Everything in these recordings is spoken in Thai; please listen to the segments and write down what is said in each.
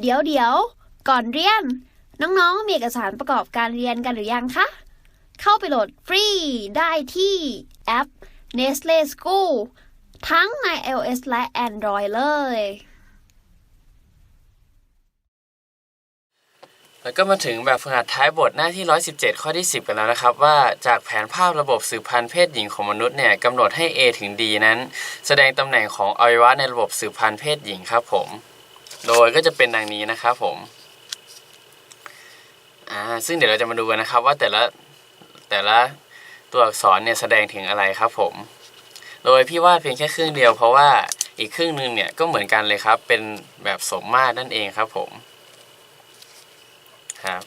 เดี๋ยวเดี๋ยว ก่อนเรียน น้องๆ มีเอกสารประกอบการเรียนกันหรือยังคะ เข้าไปโหลดฟรีได้ที่แอป Nestle School ทั้งใน iOS และ Android เลย แล้วก็มาถึงแบบฝึกหัดท้ายบทหน้าที่ 117 ข้อที่ 10 กันแล้วนะครับ ว่าจากแผนภาพระบบสืบพันธุ์เพศหญิงของมนุษย์เนี่ยกำหนดให้ A ถึง D นั้น แสดงตำแหน่งของอวัยวะในระบบสืบพันธุ์เพศหญิงครับผม โดยก็จะเป็นดังนี้นะครับผมอ่าซึ่งเดี๋ยวเราจะมาดูกันนะครับว่าแต่ละแต่ละตัวอักษรเนี่ยแสดงถึงอะไรครับผม โดยพี่วาดเพียงแค่ครึ่งเดียวเพราะว่าอีกครึ่งหนึงเนี่ยก็เหมือนกันเลยครับ เป็นแบบสมมาตรนั่นเองครับผมครับ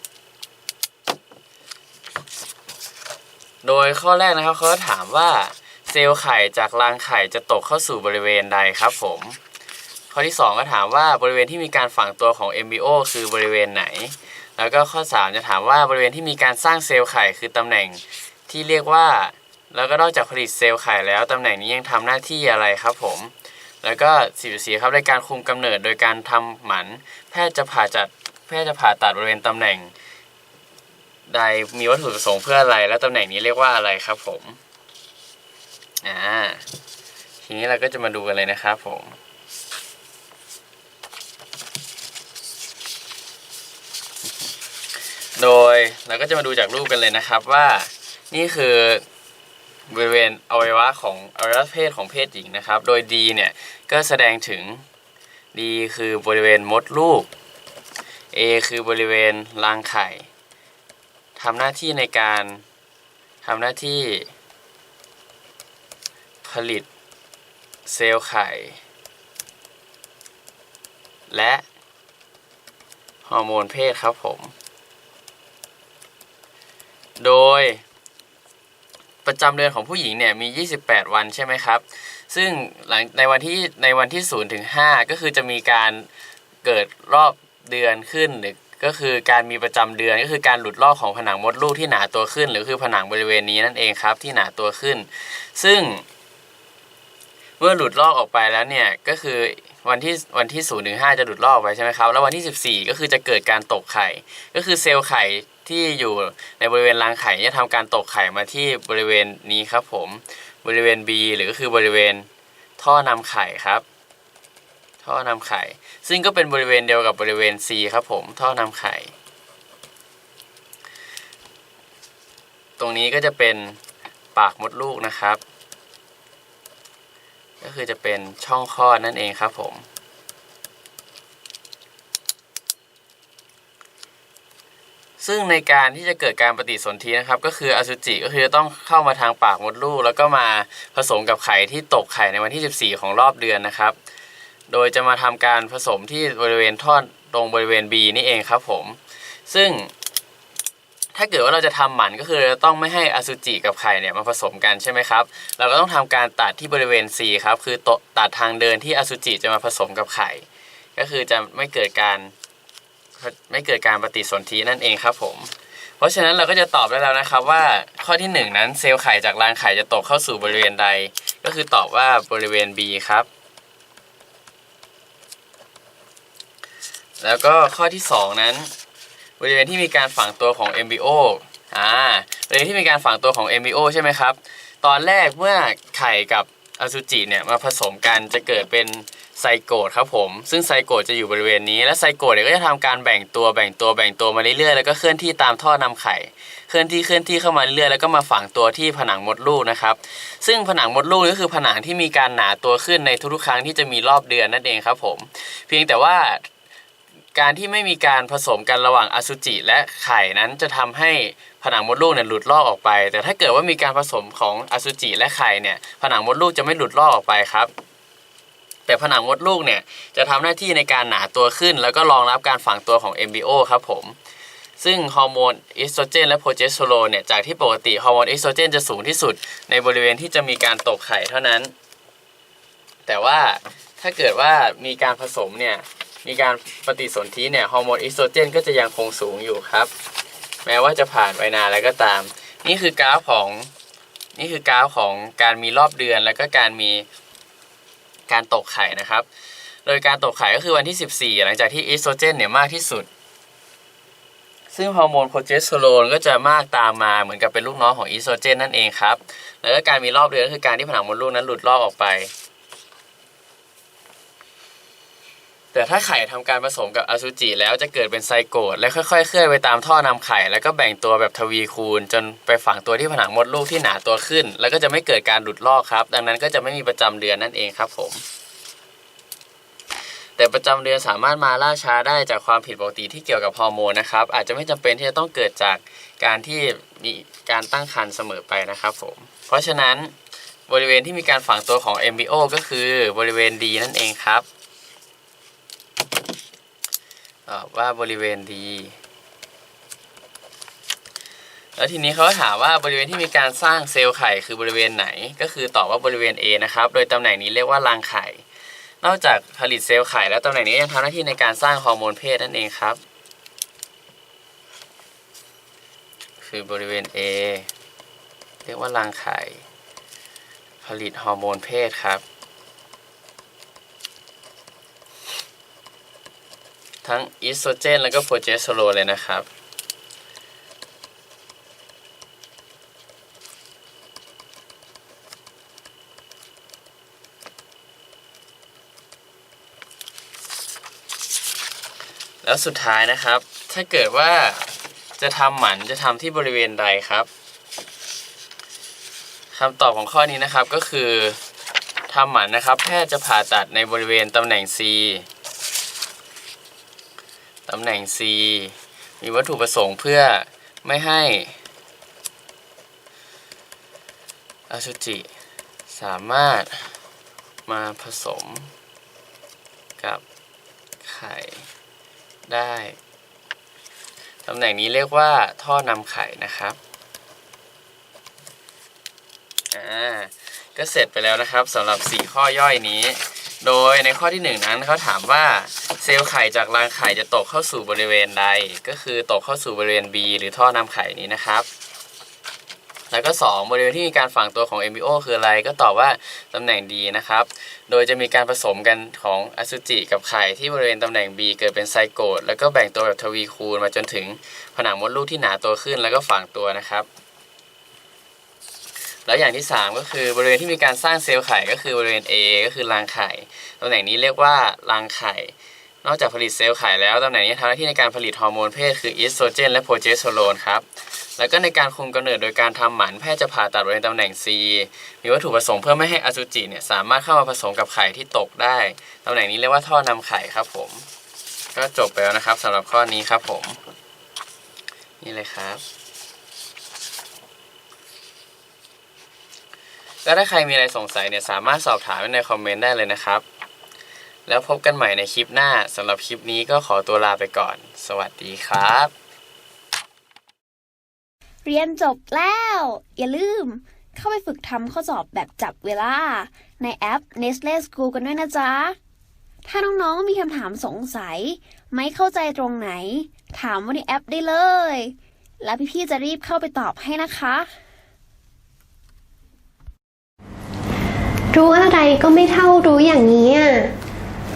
โดยข้อแรกนะครับเขาถามว่าเซลล์ไข่จากรังไข่จะตกเข้าสู่บริเวณใดครับผม ข้อที่ 2 ก็ถามว่าบริเวณที่มีการฝังตัวของ MBO คือบริเวณไหน แล้วก็ข้อ 3 จะถามว่าบริเวณที่มีการสร้างเซลล์ไข่คือตำแหน่งที่เรียกว่า แล้วก็นอกจากผลิตเซลล์ไข่แล้วตำแหน่งนี้ยังทำหน้าที่อะไรครับผม แล้วก็44ครับในการคุมกำเนิดโดยการทำหมัน แพทย์จะผ่าจัดแพทย์จะผ่าตัดบริเวณตำแหน่ง ใดมีวัตถุประสงค์เพื่ออะไร และตำแหน่งนี้เรียกว่าอะไรครับผมอ่าทีนี้เราก็จะมาดูกันเลยนะครับผม โดยเราก็จะมาดูจากรูปกันเลยนะครับว่านี่คือบริเวณอวัยวะของอวัยวะเพศของเพศหญิงนะครับ โดย D เนี่ยก็แสดงถึง D คือบริเวณมดลูก A คือบริเวณรังไข่ทำหน้าที่ในการทำหน้าที่ ผลิตเซลล์ไข่ และฮอร์โมนเพศครับผม โดย ประจำเดือนของผู้หญิงเนี่ยมี 28 วันใช่ไหมครับ ซึ่งหลังในวันที่ในวันที่0ถึง5ก็คือจะมีการเกิดรอบเดือนขึ้นหรือก็คือการมีประจำเดือนก็คือการหลุดลอกของผนังมดลูกที่หนาตัวขึ้น หรือคือผนังบริเวณนี้นั่นเองครับที่หนาตัวขึ้น ซึ่ง เมื่อหลุดลอกออกไปแล้วเนี่ยก็คือวันที่วันที่0ูนย์ถึงหจะหลุดลอกออกไปใช่ไหมครับแล้ววันที่14ก็คือจะเกิดการตกไข่ ก็คือเซลล์ไข่ที่อยู่ในบริเวณรังไข่จะทำการตกไข่มาที่บริเวณนี้ครับผมบริเวณ B หรือก็คือบริเวณท่อนำไข่ครับ ท่อนำไข่ ซึ่งก็เป็นบริเวณเดียวกับบริเวณ C ครับผมท่อนำไข่ ตรงนี้ก็จะเป็นปากมดลูกนะครับ ก็คือจะเป็นช่องคลอดนั่นเองครับผม ซึ่งในการที่จะเกิดการปฏิสนธินะครับ ก็คืออสุจิก็คือต้องเข้ามาทางปากมดลูก แล้วก็มาผสมกับไข่ที่ตกไข่ในวันที่ 14 ของรอบเดือนนะครับ โดยจะมาทำการผสมที่บริเวณท่อนตรงบริเวณ B นี่เองครับผม ซึ่ง ถ้าเกิดว่าเราจะทำหมันก็คือเราต้องไม่ให้อสุจิกับไข่เนี่ยมาผสมกันใช่ไหมครับ เราก็ต้องทำการตัดที่บริเวณ C ครับคือตตัดทางเดินที่อสุจิจะมาผสมกับไข่ ก็คือจะไม่เกิดการไม่เกิดการปฏิสนธินั่นเองครับผม เพราะฉะนั้นเราก็จะตอบได้แล้วนะครับว่าข้อที่หนึ่งนั้นเซลล์ไข่จากรังไข่จะตกเข้าสู่บริเวณใด ก็คือตอบว่าบริเวณ B ครับ แล้วก็ข้อที่สองนั้น บริเวณที่มีการฝังตัวของ MBO อ่าบริเวณที่มีการฝังตัวของ MBO ใช่ไหมครับ ตอนแรกเมื่อไข่กับอสุจิเนี่ยมาผสมกันจะเกิดเป็นไซโกตครับผม ซึ่งไซโกตจะอยู่บริเวณนี้ และไซโกตเนี่ยก็จะทำการแบ่งตัวแบ่งตัวแบ่งตัวมาเรื่อยๆ แล้วก็เคลื่อนที่ตามท่อนำไข่ เคลื่อนที่เคลื่อนที่เข้ามาเรื่อยๆ แล้วก็มาฝังตัวที่ผนังมดลูกนะครับ ซึ่งผนังมดลูกก็คือผนังที่มีการหนาตัวขึ้นในทุกๆครั้งที่จะมีรอบเดือนนั่นเองครับผม เพียงแต่ว่า การที่ไม่มีการผสมกันระหว่างอสุจิและไข่นั้นจะทำให้ผนังมดลูกเนี่ยหลุดลอกออกไป แต่ถ้าเกิดว่ามีการผสมของอสุจิและไข่เนี่ยผนังมดลูกจะไม่หลุดลอกออกไปครับ แต่ผนังมดลูกเนี่ยจะทำหน้าที่ในการหนาตัวขึ้น แล้วก็รองรับการฝังตัวของ MBO ครับผมซึ่งฮอร์โมนเอสโตรเจนและโปรเจสเตอโรนเนี่ยจากที่ปกติฮอร์โมนเอสโตรเจนจะสูงที่สุดในบริเวณที่จะมีการตกไข่เท่านั้น แต่ว่าถ้าเกิดว่ามีการผสมเนี่ย มีการปฏิสนธิเนี่ยฮอร์โมนเอสโตรเจนก็จะยังคงสูงอยู่ครับ แม้ว่าจะผ่านไปนานแล้วก็ตาม นี่คือกราฟของนี่คือกราฟของการมีรอบเดือน แล้วก็การมีการตกไข่นะครับ โดยการตกไข่ก็คือวันที่ 14 หลังจากที่อีสโตรเจนเนี่ยมากที่สุด ซึ่งฮอร์โมนโปรเจสเตอโรนก็จะมากตามมาเหมือนกับเป็นลูกน้องของอีสโตรเจนนั่นเองครับ แล้วก็การมีรอบเดือนก็คือการที่ผนังมดลูกนั้นหลุดลอกออกไป แต่ถ้าไข่ทำการผสมกับอสุจิแล้วจะเกิดเป็นไซโกตและค่อยๆ เคลื่อนไปตามท่อนำไข่ แล้วก็แบ่งตัวแบบทวีคูณ จนไปฝังตัวที่ผนังมดลูกที่หนาตัวขึ้น แล้วก็จะไม่เกิดการหลุดลอกครับ ดังนั้นก็จะไม่มีประจำเดือนนั่นเองครับผม แต่ประจำเดือนสามารถมาล่าช้าได้จากความผิดปกติที่เกี่ยวกับฮอร์โมนนะครับ อาจจะไม่จำเป็นที่จะต้องเกิดจากการที่มีการตั้งครรภ์เสมอไปนะครับผม เพราะฉะนั้นบริเวณที่มีการฝังตัวของ MBO ก็คือบริเวณดีนั่นเองครับ ว่าบริเวณดีแล้วทีนี้เขาถามว่าบริเวณที่มีการสร้างเซลล์ไข่คือบริเวณไหน ก็คือตอบว่าบริเวณ A นะครับ โดยตำแหน่งนี้เรียกว่ารังไข่ นอกจากผลิตเซลล์ไข่แล้วตำแหน่งนี้ยังทำหน้าที่ในการสร้างฮอร์โมนเพศนั่นเองครับ คือบริเวณ A เรียกว่ารังไข่ ผลิตฮอร์โมนเพศครับ ทั้งอีสโตรเจนแล้วก็โปรเจสเตอโรนเลยนะครับ แล้วสุดท้ายนะครับ ถ้าเกิดว่าจะทำหมันจะทำที่บริเวณใดครับคำตอบของข้อนี้นะครับก็คือทำหมันนะครับ แพทย์จะผ่าตัดในบริเวณตำแหน่ง C ตำแหน่ง C มีวัตถุประสงค์เพื่อไม่ให้อสุจิสามารถมาผสมกับไข่ได้ ตำแหน่งนี้เรียกว่าท่อนำไข่นะครับอ่าก็เสร็จไปแล้วนะครับสำหรับ 4 ข้อย่อยนี้ โดยในข้อที่ 1 นั้นเขาถามว่า ซลล์ไข่จากรังไข่จะตกเข้าสู่บริเวณใด ก็คือตกเข้าสู่บริเวณ B หรือท่อนำไข่นี้นะครับ แล้วก็ 2 บริเวณที่มีการฝังตัวของ MBO คืออะไร ก็ตอบว่าตำแหน่ง D นะครับ โดยจะมีการผสมกันของอสุจิกับไข่ที่บริเวณตำแหน่ง B เกิดเป็นไซโกตแล้วก็แบ่งตัวแบบทวีคูณมาจนถึงผนังมดลูกที่หนาตัวขึ้น แล้วก็ฝังตัวนะครับแล้วอย่างที่ 3 ก็คือบริเวณที่มีการสร้างเซลล์ไข่ก็คือบริเวณ A ก็คือรังไข่ตำแหน่งนี้เรียกว่ารังไข่ นอกจากผลิตเซลล์ไข่แล้วตำแหน่งนี้ทำหน้าที่ในการผลิตฮอร์โมนเพศคืออีสโตรเจนและโปรเจสเตอโรนครับ แล้วก็ในการคุมกำเนิดโดยการทำหมันแพทย์จะผ่าตัดบริเวณตำแหน่ง C มีวัตถุประสงค์เพื่อไม่ให้อสุจิเนี่ยสามารถเข้ามาผสมกับไข่ที่ตกได้ตำแหน่งนี้เรียกว่าท่อนำไข่ครับผม ก็จบไปแล้วนะครับสำหรับข้อนี้ครับผม นี่เลยครับก็ถ้าใครมีอะไรสงสัยเนี่ยสามารถสอบถามไว้ในคอมเมนต์ได้เลยนะครับ แล้วพบกันใหม่ในคลิปหน้าสำหรับคลิปนี้ก็ขอตัวลาไปก่อน สวัสดีครับ เรียนจบแล้ว อย่าลืม เข้าไปฝึกทำข้อสอบแบบจับเวลา ในแอป Nestle School กันด้วยนะจ๊ะ ถ้าน้องๆมีคำถามสงสัย ไม่เข้าใจตรงไหน ถามว่าในแอปได้เลย แล้วพี่ๆจะรีบเข้าไปตอบให้นะคะ รู้อะไรก็ไม่เท่ารู้อย่างนี้อะ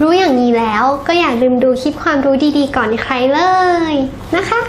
รู้อย่างนี้แล้วก็อย่าลืมดูคลิปความรู้ดีๆ ก่อนใครเลยนะคะ